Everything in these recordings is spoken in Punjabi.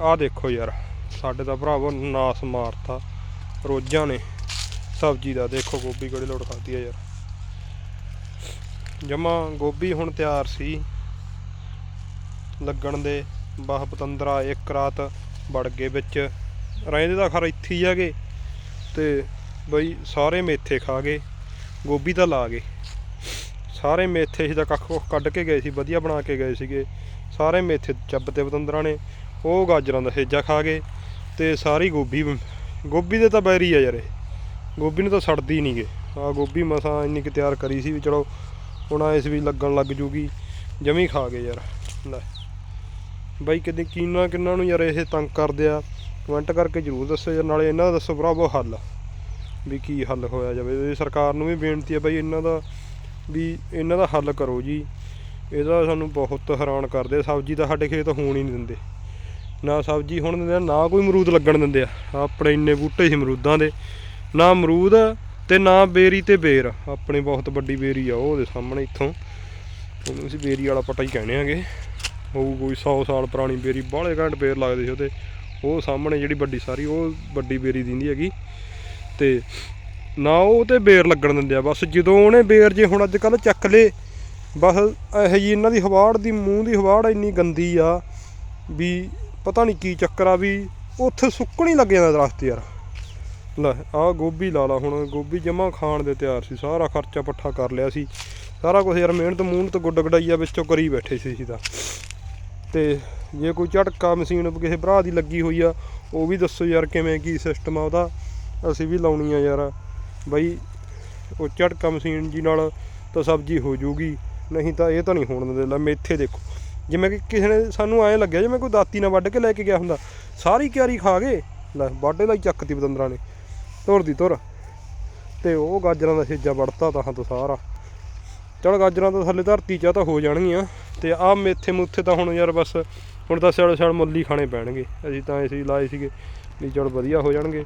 ਆਹ ਦੇਖੋ ਯਾਰ, ਸਾਡੇ ਤਾਂ ਭਰਾਵੋ ਨਾਸ ਮਾਰਤਾ। ਰੋਜ਼ਾਂ ਨੇ ਸਬਜ਼ੀ ਦਾ। ਦੇਖੋ ਗੋਭੀ ਕਿਹੜੀ ਲੋੜ ਖਾਦੀ ਆ ਯਾਰ। ਜਮਾ ਗੋਭੀ ਹੁਣ ਤਿਆਰ ਸੀ। ਲੱਗਣ ਦੇ ਬਾਹ ਪਤੰਦਰਾ ਇੱਕ ਰਾਤ ਵੜ ਗਏ ਵਿੱਚ। ਰਹਿੰਦੇ ਤਾਂ ਖਰ ਇੱਥੇ ਹੀ ਹੈਗੇ। ਤੇ ਬਈ ਸਾਰੇ ਮੇਥੇ ਖਾ ਗਏ। ਗੋਭੀ ਤਾਂ ਲਾ ਗਏ। ਸਾਰੇ ਮੇਥੇ ਸੀ ਤਾਂ ਕੱਖ ਕੁੱਖ ਕੱਢ ਕੇ ਗਏ ਸੀ, ਵਧੀਆ ਬਣਾ ਕੇ ਗਏ ਸੀਗੇ। ਸਾਰੇ ਮੇਥੇ ਚੱਬ ਤੇ ਪਤੰਦਰਾਂ ਨੇ। ਉਹ ਗਾਜਰਾਂ ਦਾ ਸੇਜਾ ਖਾ ਗਏ ਤੇ ਸਾਰੀ ਗੋਭੀ ਗੋਭੀ ਦੇ ਤਾਂ ਬੈਰੀ ਆ ਯਾਰ ਇਹ। ਗੋਭੀ ਨੂੰ ਤਾਂ ਸੜਦੀ ਨਹੀਂ ਗੇ। ਆ ਗੋਭੀ ਮਸਾਂ ਇੰਨੀ ਕਿ ਤਿਆਰ ਕਰੀ ਸੀ ਵੀ ਚਲੋ ਹੁਣ ਇਸ ਵੀ ਲੱਗਣ ਲੱਗ ਜੂਗੀ। ਜਮੀ ਖਾ ਗਏ ਯਾਰ। ਲੈ। ਬਾਈ ਕਿਤੇ ਕਿੰਨਾ ਕਿੰਨਾ ਨੂੰ ਯਾਰ ਇਹ ਤੰਗ ਕਰਦੇ ਆ। ਕਮੈਂਟ ਕਰਕੇ ਜਰੂਰ ਦੱਸੋ ਯਾਰ, ਨਾਲੇ ਇਹਨਾਂ ਦਾ ਦੱਸੋ ਭਰਾਵੋ ਹੱਲ। ਵੀ ਕੀ ਹੱਲ ਹੋਇਆ ਜਾਵੇ। ਸਰਕਾਰ ਨੂੰ ਵੀ ਬੇਨਤੀ ਹੈ ਬਾਈ ਇਹਨਾਂ ਦਾ ਵੀ ਇਹਨਾਂ ਦਾ ਹੱਲ ਕਰੋ ਜੀ। ਇਹਦਾ ਸਾਨੂੰ ਬਹੁਤ ਹੈਰਾਨ ਕਰਦੇ ਆ। ਸਬਜ਼ੀ ਤਾਂ ਸਾਡੇ ਖੇਤ ਹੋਣ ਹੀ ਨਹੀਂ ਦਿੰਦੇ। ਨਾ ਸਬਜ਼ੀ ਹੁਣ ਦਿੰਦੇ ਆ, ਨਾ ਕੋਈ ਅਮਰੂਦ ਲੱਗਣ ਦਿੰਦੇ ਆ। ਆਪਣੇ ਇੰਨੇ ਬੂਟੇ ਸੀ ਅਮਰੂਦਾਂ ਦੇ। ਨਾ ਅਮਰੂਦ ਤੇ ਨਾ ਬੇਰੀ ਤੇ ਬੇਰ। ਆਪਣੀ ਬਹੁਤ ਵੱਡੀ ਬੇਰੀ ਆ ਉਹ ਉਹਦੇ ਸਾਹਮਣੇ ਇੱਥੋਂ। ਉਹਨੂੰ ਅਸੀਂ ਬੇਰੀ ਵਾਲਾ ਪਟਾ ਹੀ ਕਹਿੰਦੇ ਆਂਗੇ। ਹੋਊ ਕੋਈ 100 ਸਾਲ ਪੁਰਾਣੀ ਬੇਰੀ ਬਾਹਲੇ ਘੰਟ ਬੇਰ ਲੱਗਦੇ ਸੀ ਉਹਦੇ। ਉਹ ਸਾਹਮਣੇ ਜਿਹੜੀ ਵੱਡੀ ਸਾਰੀ ਉਹ ਵੱਡੀ ਬੇਰੀ ਦਿੰਦੀ ਹੈਗੀ। ਤੇ ਨਾ ਉਹ ਤੇ ਬੇਰ ਲੱਗਣ ਦਿੰਦੇ ਆ। ਬਸ ਜਦੋਂ ਉਹਨੇ ਬੇਰ ਜੇ ਹੁਣ ਅੱਜ ਕੱਲ ਚੱਕ ਲੇ ਬਸ ਇਹੋ ਜੀ ਇਹਨਾਂ ਦੀ ਹਵਾੜ ਦੀ ਮੂੰਹ ਦੀ ਹਵਾੜ ਇੰਨੀ ਗੰਦੀ ਆ ਵੀ ਪਤਾ ਨਹੀਂ ਕੀ ਚੱਕਰ ਆ ਵੀ ਉੱਥੇ ਸੁੱਕਣ ਹੀ ਲੱਗ ਜਾਂਦਾ ਦਰਖਤ ਯਾਰ। ਲੈ, ਆਹ ਗੋਭੀ ਲਾ ਲਾ ਹੁਣ, ਗੋਭੀ ਜਮਾ ਖਾਣ ਦੇ ਤਿਆਰ ਸੀ, ਸਾਰਾ ਖਰਚਾ ਪੱਠਾ ਕਰ ਲਿਆ ਸੀ। ਸਾਰਾ ਕੁਝ ਯਾਰ ਮਿਹਨਤ ਮੂਹਨਤ ਗੁੱਡ ਗਡਾਈਆ ਵਿੱਚੋਂ ਕਰੀ ਬੈਠੇ ਸੀ ਅਸੀਂ ਤਾਂ। ਤੇ ਜੇ ਕੋਈ ਝਟਕਾ ਮਸ਼ੀਨ ਕਿਸੇ ਭਰਾ ਦੀ ਲੱਗੀ ਹੋਈ ਆ, ਉਹ ਵੀ ਦੱਸੋ ਯਾਰ ਕਿਵੇਂ ਕੀ ਸਿਸਟਮ ਆ ਉਹਦਾ। ਅਸੀਂ ਵੀ ਲਾਉਣੀ ਆ ਯਾਰ। ਬਈ, ਉਹ ਝਟਕਾ ਮਸ਼ੀਨ ਜੀ ਨਾਲ ਤਾਂ ਸਬਜ਼ੀ ਹੋ ਜੂਗੀ, ਨਹੀਂ ਤਾਂ ਇਹ ਤਾਂ ਨਹੀਂ ਹੋਣ ਦਿੰਦੇ। ਲੈ, ਮੇਥੇ ਦੇਖੋ। ਜਿਵੇਂ ਕਿ ਕਿਸੇ ਨੇ ਸਾਨੂੰ ਐਂ ਲੱਗਿਆ ਜਿਵੇਂ ਕੋਈ ਦਾਤੀ ਨਾਲ ਵੱਢ ਕੇ ਲੈ ਕੇ ਗਿਆ ਹੁੰਦਾ। ਸਾਰੀ ਕਿਆਰੀ ਖਾ ਗਏ ਲੈ ਵਾਢੇ ਦਾ ਹੀ ਚੱਕਤੀ ਬਤੰਦਰਾਂ ਨੇ, ਧੁਰ ਦੀ ਧੁਰ। ਤੇ ਉਹ ਗਾਜਰਾਂ ਦਾ ਛੇਜਾ ਵੜਤਾ ਤਾਂ ਤੋਂ ਸਾਰਾ। ਚਲ ਗਾਜਰਾਂ ਤਾਂ ਥੱਲੇ ਧਰਤੀ 'ਚ ਆ, ਤਾਂ ਹੋ ਜਾਣਗੀਆਂ। ਤੇ ਆਹ ਮੇਥੇ ਮੁੱਥੇ ਤਾਂ ਹੁਣ ਯਾਰ ਬਸ, ਹੁਣ ਤਾਂ ਸਿਆਲ ਸਿਆਲ ਮੁੱਲੀ ਖਾਣੇ ਪੈਣਗੇ। ਅਸੀਂ ਤਾਂ ਇਸੇ ਲਾਏ ਸੀਗੇ ਵੀ ਚਲ ਵਧੀਆ ਹੋ ਜਾਣਗੇ।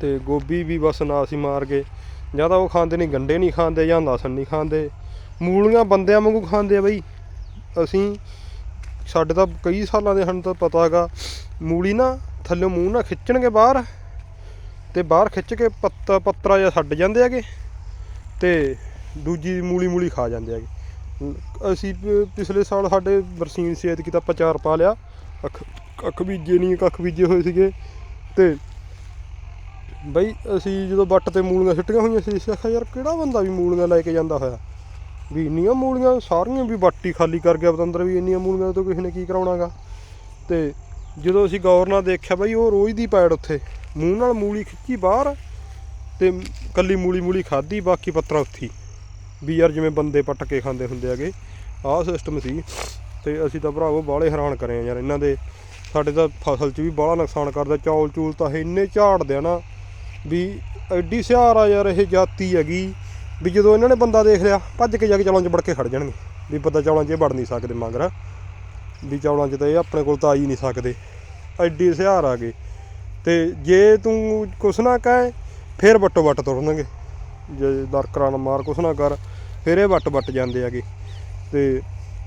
ਤੇ ਗੋਭੀ ਵੀ ਬਸ ਨਾ ਅਸੀਂ ਮਾਰ ਗਏ। ਜਾਂ ਤਾਂ ਉਹ ਖਾਂਦੇ ਨਹੀਂ, ਗੰਡੇ ਨਹੀਂ ਖਾਂਦੇ, ਜਾਂ ਲਸਣ ਨਹੀਂ ਖਾਂਦੇ। ਮੂਲੀਆਂ ਬੰਦਿਆਂ ਵਾਂਗੂ ਖਾਂਦੇ ਆ ਬਈ। ਅਸੀਂ ਸਾਡੇ ਤਾਂ ਕਈ ਸਾਲਾਂ ਦੇ ਸਾਨੂੰ ਤਾਂ ਪਤਾ ਹੈਗਾ। ਮੂਲੀ ਨਾ ਥੱਲੇ ਮੂੰਹ ਨਾ ਖਿੱਚਣਗੇ ਬਾਹਰ ਤੇ ਬਾਹਰ ਖਿੱਚ ਕੇ ਪੱਤਾ, ਪੱਤਰਾ ਜਿਹਾ ਛੱਡ ਜਾਂਦੇ ਹੈਗੇ ਤੇ ਦੂਜੀ ਮੂਲੀ ਮੂਲੀ ਖਾ ਜਾਂਦੇ ਹੈਗੇ। ਅਸੀਂ ਪ- ਪਿਛਲੇ ਸਾਲ ਸਾਡੇ ਬਰਸੀਨ ਸੀ ਕੀਤਾ ਤਾਂ ਪਾ ਲਿਆ। ਅੱਖ ਕੱਖ ਬੀਜੇ ਨਹੀਂ ਕੱਖ ਬੀਜੇ ਹੋਏ ਸੀਗੇ ਤੇ ਬਈ ਅਸੀਂ ਜਦੋਂ ਵੱਟ ਤੇ ਮੂਲੀਆਂ ਸਿੱਟੀਆਂ ਹੋਈਆਂ ਸੀ, ਅਸੀਂ ਆਖਿਆ ਯਾਰ ਕਿਹੜਾ ਬੰਦਾ ਵੀ ਮੂਲੀਆਂ ਲੈ ਕੇ ਜਾਂਦਾ ਹੋਇਆ। ਵੀ ਇੰਨੀਆਂ ਮੂਲੀਆਂ ਸਾਰੀਆਂ ਵੀ ਬਾਟੀ ਖਾਲੀ ਕਰ ਗਿਆ ਪਤੰਦਰ ਵੀ ਇੰਨੀਆਂ ਮੂਲੀਆਂ ਤੋਂ ਕਿਸੇ ਨੇ ਕੀ ਕਰਾਉਣਾਗਾ। ਤੇ ਜਦੋਂ ਅਸੀਂ ਗੌਰ ਨਾਲ ਦੇਖਿਆ ਬਈ, ਉਹ ਰੋਜ਼ ਦੀ ਪੈੜ ਉੱਥੇ, ਮੂੰਹ ਨਾਲ ਮੂਲੀ ਖਿੱਚੀ ਬਾਹਰ ਤੇ ਕੱਲੀ ਮੂਲੀ ਮੂਲੀ ਖਾਧੀ, ਬਾਕੀ ਪੱਤਰਾਂ ਉੱਥੀ ਵੀ ਯਾਰ ਜਿਵੇਂ ਬੰਦੇ ਪੱਟ ਕੇ ਖਾਂਦੇ ਹੁੰਦੇ ਹੈਗੇ, ਆਹ ਸਿਸਟਮ ਸੀ। ਤੇ ਅਸੀਂ ਤਾਂ ਭਰਾਵੋ ਬਾਹਲੇ ਹੈਰਾਨ ਕਰੇ ਆ ਯਾਰ, ਇਹਨਾਂ ਦੇ ਸਾਡੇ ਤਾਂ ਫਸਲ 'ਚ ਵੀ ਬਾਹਲਾ ਨੁਕਸਾਨ ਕਰਦਾ, ਚੌਲ ਚੂਲ ਤਾਂ ਇਹ ਇੰਨੇ ਝਾੜਦੇ ਆ ਨਾ, ਵੀ ਐਡੀ ਸਿਆਰ ਆ ਯਾਰ, ਇਹ ਜਾਤੀ ਹੈਗੀ। ਵੀ ਜਦੋਂ ਇਹਨਾਂ ਨੇ ਬੰਦਾ ਦੇਖ ਲਿਆ, ਭੱਜ ਕੇ ਜਾ ਕੇ ਚੌਲਾਂ 'ਚ ਵੜ ਕੇ ਖੜ ਜਾਣਗੇ। ਵੀ ਪਤਾ ਚੌਲਾਂ 'ਚ ਇਹ ਵੜ ਨਹੀਂ ਸਕਦੇ ਮਗਰ। ਵੀ ਚੌਲਾਂ 'ਚ ਤਾਂ ਇਹ ਆਪਣੇ ਕੋਲ ਤਾਂ ਆ ਹੀ ਨਹੀਂ ਸਕਦੇ। ਐਡੀ ਸਿਆਰ ਆ ਗਏ। ਤੇ ਜੇ ਤੂੰ ਕੁਛ ਨਾ ਕਹੇ, ਫਿਰ ਵੱਟੋ ਵੱਟ ਤੁਰਨਗੇ। ਜੇ ਦਰਕਰਾਂ ਨਾਲ ਮਾਰ ਕੁਛ ਨਾ ਕਰ, ਫਿਰ ਇਹ ਵੱਟ ਵੱਟ ਜਾਂਦੇ ਹੈਗੇ। ਤੇ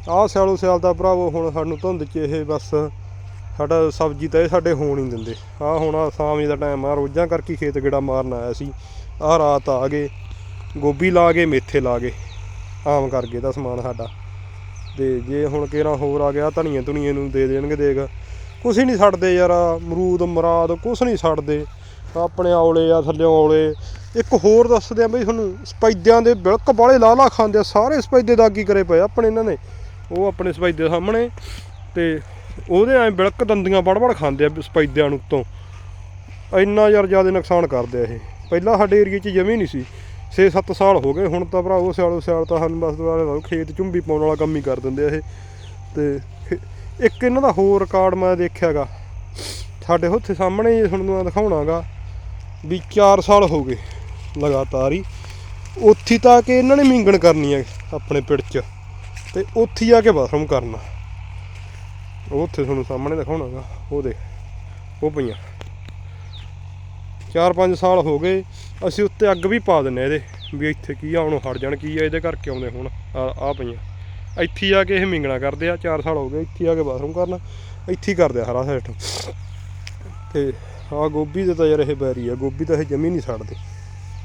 ਆਹ ਸਿਆਲੋ ਸਿਆਲ ਦਾ ਭਰਾਵੋ, ਹੁਣ ਸਾਨੂੰ ਧੁੰਦ 'ਚ ਇਹ ਬਸ ਸਾਡਾ ਸਬਜ਼ੀ ਤਾਂ ਇਹ ਸਾਡੇ ਹੋਣ ਹੀ ਦਿੰਦੇ। ਆਹ ਹੁਣ ਆਹ ਸ਼ਾਮ ਦਾ ਟਾਈਮ ਆ, ਰੋਜ਼ਾਂ ਕਰਕੇ ਖੇਤ ਗੇੜਾ ਮਾਰਨ ਆਇਆ ਸੀ। ਆਹ ਰਾਤ ਆ ਗਏ। ਗੋਭੀ ਲਾ ਗਏ ਮੇਥੇ ਲਾ ਗਏ ਆਮ ਕਰ ਗਏ ਦਾ ਸਮਾਨ ਸਾਡਾ। ਤੇ ਜੇ ਹੁਣ ਕਿਹੜਾ ਹੋਰ ਆ ਗਿਆ, ਧਨੀਏ ਧੁਨੀਏ ਨੂੰ ਦੇ ਦੇਣਗੇ, ਦੇਖ। ਕੁਛ ਹੀ ਨਹੀਂ ਛੱਡਦੇ ਯਾਰ, ਅਮਰੂਦ, ਮਰਾਦ, ਕੁਛ ਨਹੀਂ ਛੱਡਦੇ। ਆਪਣੇ ਔਲੇ ਆ, ਥੱਲੇ ਔਲੇ। ਇੱਕ ਹੋਰ ਦੱਸਦੇ ਆ ਬਈ ਤੁਹਾਨੂੰ ਸਪੈਦਿਆਂ ਦੇ ਬਿਲਕ ਬਾਲੇ ਲਾਲਾ ਖਾਂਦੇ ਆ, ਸਾਰੇ ਸਪੈਦੇ ਦਾਗੀ ਕਰੇ ਪਏ ਆਪਣੇ ਇਹਨਾਂ ਨੇ? ਉਹ ਆਪਣੇ ਸਪੈਦੇ ਸਾਹਮਣੇ ਤੇ ਉਹਦੇ ਐ ਬਿਲਕ ਦੰਦੀਆਂ ਵੜ ਵੜ ਖਾਂਦੇ ਆ ਸਪੈਦਿਆਂ ਨੂੰ ਉੱਤੋਂ। ਇੰਨਾ ਯਾਰ ਜ਼ਿਆਦਾ ਨੁਕਸਾਨ ਕਰਦੇ ਆ ਇਹ। ਪਹਿਲਾਂ ਸਾਡੇ ਏਰੀਏ 'ਚ ਜਮੀ ਨਹੀਂ ਸੀ। 6-7 ਸਾਲ ਹੋ ਗਏ, ਹੁਣ ਤਾਂ ਭਰਾਵੋ ਸਿਆਲੋ ਸਿਆਲ ਤਾਂ ਸਾਨੂੰ ਬਸ ਦੁਆਰੇ ਲਾਓ ਖੇਤ ਚੁੰਬੀ ਪਾਉਣ ਵਾਲਾ ਕੰਮ ਹੀ ਕਰ ਦਿੰਦੇ ਆ ਇਹ। ਤੇ ਖੇ- ਇੱਕ ਇਹਨਾਂ ਦਾ ਹੋਰ ਰਿਕਾਰਡ ਮੈਂ ਦੇਖਿਆਗਾ, ਸਾਡੇ ਉੱਥੇ ਸਾਹਮਣੇ ਤੁਹਾਨੂੰ ਮੈਂ ਦਿਖਾਉਣਾਗਾ ਵੀ 4 ਸਾਲ ਹੋ ਗਏ ਲਗਾਤਾਰ ਹੀ। ਉੱਥੇ ਤਾਂ ਕਿ ਇਹਨਾਂ ਨੇ ਮਿੰਗਣ ਕਰਨੀ ਹੈ ਆਪਣੇ ਪਿੰਡ 'ਚ, ਤੇ ਉੱਥੇ ਆ ਕੇ ਬਾਥਰੂਮ ਕਰਨਾ। ਉਹ ਉੱਥੇ ਤੁਹਾਨੂੰ ਸਾਹਮਣੇ ਦਿਖਾਉਣਾਗਾ, ਉਹ ਦੇਖ, ਉਹ ਪਈਆਂ। 4-5 ਸਾਲ ਹੋ ਗਏ, ਅਸੀਂ ਉੱਤੇ ਅੱਗ ਵੀ ਪਾ ਦਿੰਨੇ ਇਹਦੇ, ਵੀ ਇੱਥੇ ਕੀ ਆ, ਹੁਣ ਹਟ ਜਾਣ, ਕੀ ਆ, ਇਹਦੇ ਕਰਕੇ ਆਉਂਦੇ ਹੁਣ ਆ ਆ ਪਈਆਂ। ਇੱਥੇ ਆ ਕੇ ਇਹ ਮਿੰਗਣਾ ਕਰਦੇ ਆ 4 ਸਾਲ ਹੋ ਗਏ ਇੱਥੇ ਆ ਕੇ ਬਾਥਰੂਮ ਕਰਨਾ, ਇੱਥੇ ਹੀ ਕਰਦੇ ਆ ਸਾਰਾ ਸੈੱਟ ਤੇ ਆ ਗੋਭੀ ਦੇ ਤਾਂ ਯਾਰ ਇਹ ਬੈਰੀ ਆ, ਗੋਭੀ ਤਾਂ ਇਹ ਜਮੀ ਨਹੀਂ ਛੱਡਦੇ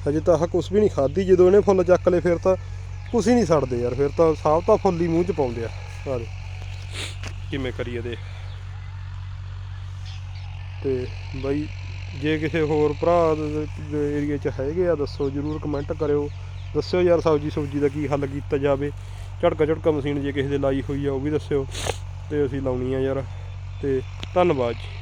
ਹਜੇ ਤਾਂ ਆਹ ਕੁਛ ਵੀ ਨਹੀਂ ਖਾਧੀ, ਜਦੋਂ ਇਹਨੇ ਫੁੱਲ ਚੱਕ ਲਏ ਫਿਰ ਤਾਂ ਕੁਛ ਹੀ ਨਹੀਂ ਛੱਡਦੇ ਯਾਰ, ਫਿਰ ਤਾਂ ਸਾਫ਼ ਤਾਂ ਫੁੱਲ ਹੀ ਮੂੰਹ 'ਚ ਪਾਉਂਦੇ ਆ ਸਾਰੇ। ਕਿਵੇਂ ਕਰੀਏ ਦੇ? ਤੇ ਬਾਈ ਜੇ ਕਿਸੇ ਹੋਰ ਭਰਾ ਦੇ ਏਰੀਆ 'ਚ ਹੈਗੇ ਆ, ਦੱਸੋ, ਜਰੂਰ ਕਮੈਂਟ ਕਰਿਓ। ਦੱਸਿਓ ਯਾਰ ਸਬਜੀ ਸੁਬਜੀ ਦਾ ਕੀ ਹੱਲ ਕੀਤਾ ਜਾਵੇ। ਝਟਕਾ ਝਟਕਾ ਮਸ਼ੀਨ ਜੇ ਕਿਸੇ ਦੇ ਲਾਈ ਹੋਈ ਆ, ਉਹ ਵੀ ਦੱਸਿਓ। ਤੇ ਅਸੀਂ ਲਾਉਣੀ ਆ ਯਾਰ। ਤੇ ਧੰਨਵਾਦ ਜੀ।